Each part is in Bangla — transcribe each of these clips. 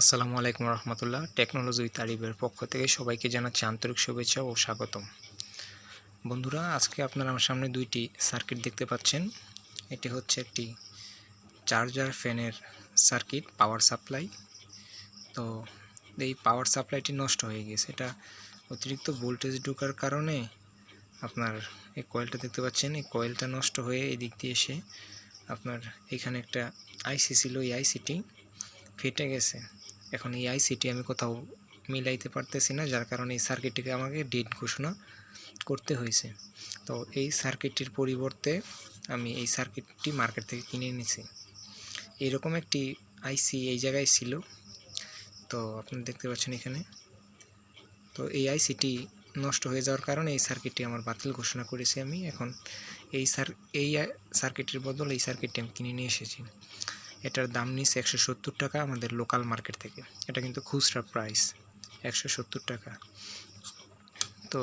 আসসালামু আলাইকুম রহমতুল্লাহ। টেকনোলজি আরিবের পক্ষ থেকে সবাইকে জানাচ্ছি আন্তরিক শুভেচ্ছা ও স্বাগতম। বন্ধুরা, আজকে আপনারা আমার সামনে দুইটি সার্কিট দেখতে পাচ্ছেন। এটি হচ্ছে একটি চার্জার ফ্যানের সার্কিট, পাওয়ার সাপ্লাই। তো এই পাওয়ার সাপ্লাইটি নষ্ট হয়ে গেছে। এটা অতিরিক্ত ভোল্টেজ ঢোকার কারণে আপনার এই কয়েলটা দেখতে পাচ্ছেন। এই কয়েলটা নষ্ট হয়ে এই দিক দিয়ে এসে আপনার এখানে একটা আইসি ছিল। এই আইসিটি ফেটে গেছে। এখন এই আইসিটি আমি কোথাও মিলাইতে পারতেছি না, যার কারণে এই সার্কিটটিকে আমাকে ডেট ঘোষণা করতে হয়েছে। তো এই সার্কিটটির পরিবর্তে আমি এই সার্কিটটি মার্কেট থেকে কিনে নিয়েছি এরকম একটি আইসি এই জায়গায় ছিল। তো আপনারা দেখতে পাচ্ছেন এখানে। তো এই আইসিটি নষ্ট হয়ে যাওয়ার কারণে এই সার্কিটটি আমার বাতিল ঘোষণা করেছি আমি। এখন এই সার এই সার্কিটের বদল এই সার্কিটটি আমি কিনে নিয়ে এসেছি। এটার দাম নিচ্ছে একশো সত্তর টাকা আমাদের লোকাল মার্কেট থেকে। এটা কিন্তু খুচরা প্রাইস একশো সত্তর টাকা। তো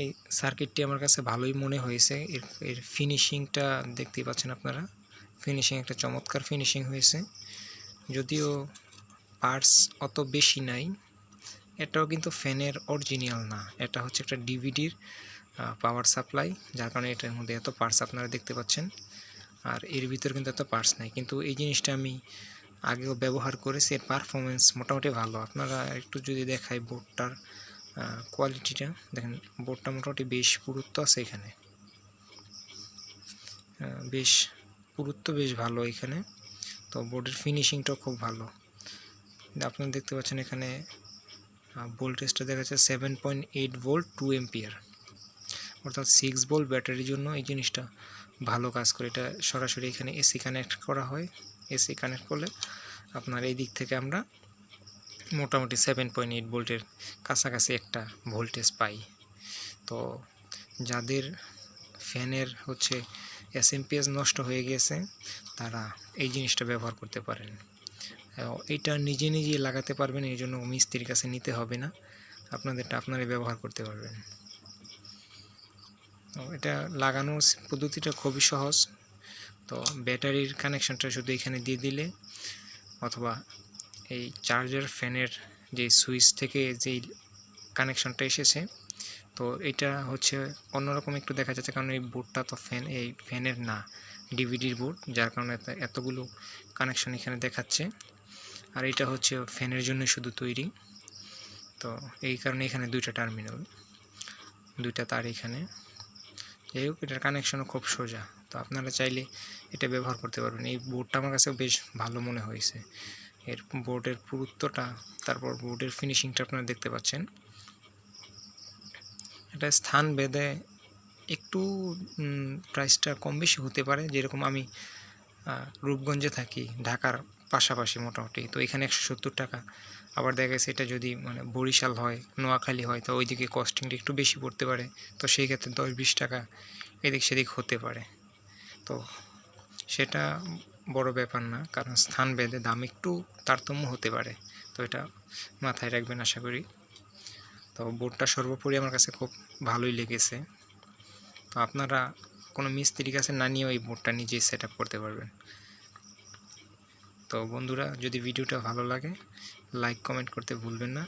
এই সার্কিটটি আমার কাছে ভালোই মনে হয়েছে। এর এর ফিনিশিংটা দেখতেই পাচ্ছেন আপনারা। ফিনিশিং একটা চমৎকার ফিনিশিং হয়েছে। যদিও পার্টস অত বেশি নাই, এটাও কিন্তু ফ্যানের অরিজিনাল না। এটা হচ্ছে একটা ডিভিডির পাওয়ার সাপ্লাই যার কারণে এটার মধ্যে এত পার্টস আপনারা দেখতে পাচ্ছেন। আর এর ভিতরে কিন্তু এত পার্টস নাই। কিন্তু এই জিনিসটা আমি আগেও ব্যবহার করেছি, এর পারফরমেন্স মোটামুটি ভালো। আপনারা একটু যদি দেখাই বোর্ডটার কোয়ালিটিটা দেখেন বোর্ডটা মোটামুটি বেশ পুরুত্ব আছে এখানে। বেশ পুরুত্ব বেশ ভালো এখানে। তো বোর্ডের ফিনিশিংটাও খুব ভালো। আপনারা দেখতে পাচ্ছেন এখানে ভোল্টেজটা দেখা যাচ্ছে seven point eight volt two ampere অর্থাৎ সিক্স ভোল্ট ব্যাটারির জন্য এই জিনিসটা ভালো কাজ করে। এটা সরাসরি এখানে এসি কানেক্ট করা হয়। এসি কানেক্ট করলে আপনার এই দিক থেকে আমরা মোটামুটি সেভেন পয়েন্ট এইট ভোল্টের কাছাকাছি একটা ভোল্টেজ পাই। তো যাদের ফ্যানের হচ্ছে এসএমপিএস নষ্ট হয়ে গেছে, তারা এই জিনিসটা ব্যবহার করতে পারেন। এইটা নিজে নিজে লাগাতে পারবেন এই জন্য মিস্ত্রির কাছে নিতে হবে না। আপনাদেরটা আপনারাই ব্যবহার করতে পারবেন। তো এটা লাগানোর পদ্ধতিটা খুবই সহজ। তো ব্যাটারির কানেকশনটা শুধু এখানে দিয়ে দিলে অথবা এই চার্জার ফ্যানের যে সুইচ থেকে যেই কানেকশানটা এসেছে, তো এটা হচ্ছে অন্যরকম একটু দেখা যাচ্ছে কারণ এই বোর্ডটা তো ফ্যান, এই ফ্যানের না, ডিভিডির বোর্ড, যার কারণে এতগুলো কানেকশন এখানে দেখাচ্ছে। আর এটা হচ্ছে ফ্যানের জন্য শুধু তৈরি। তো এই কারণে এখানে দুইটা টার্মিনাল, দুইটা তার এখানে। যাই হোক এটার কানেকশনও খুব সোজা। তো আপনারা চাইলে এটা ব্যবহার করতে পারবেন। এই বোর্ডটা আমার কাছে বেশ ভালো মনে হয়েছে। এর বোর্ডের পুরুত্বটা, তারপর বোর্ডের ফিনিশিংটা আপনারা দেখতে পাচ্ছেন। এটা স্থান ভেদে একটু প্রাইসটা কম বেশি হতে পারে, যেরকম আমি রূপগঞ্জে থাকি, ঢাকার পাশাপাশি মোটামুটি। তো এখানে একশো সত্তর টাকা। আবার দেখা গেছে এটা যদি মানে বরিশাল হয়, নোয়াখালী হয়, তো ওইদিকে কস্টিংটা একটু বেশি পড়তে পারে। তো সেই ক্ষেত্রে দশ বিশ টাকা এদিক সেদিক হতে পারে। তো সেটা বড় ব্যাপার না, কারণ স্থান ভেদে দাম একটু তারতম্য হতে পারে। তো এটা মাথায় রাখবেন আশা করি। তো বোর্ডটা সর্বোপরি আমার কাছে খুব ভালোই লেগেছে। তো আপনারা কোনো মিস্ত্রির কাছে না নিয়েও এই বোর্ডটা নিজেই সেট করতে পারবেন। তো বন্ধুরা, যদি ভিডিওটা ভালো লাগে লাইক কমেন্ট করতে ভুলবেন না।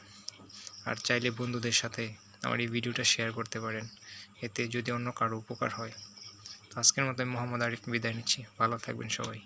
আর চাইলে বন্ধুদের সাথে আমার এই ভিডিওটা শেয়ার করতে পারেন। এতে যদি অন্য কারও উপকার হয়। তো আজকের মতো মোহাম্মদ আরিফ বিদায় নিচ্ছি। ভালো থাকবেন সবাই।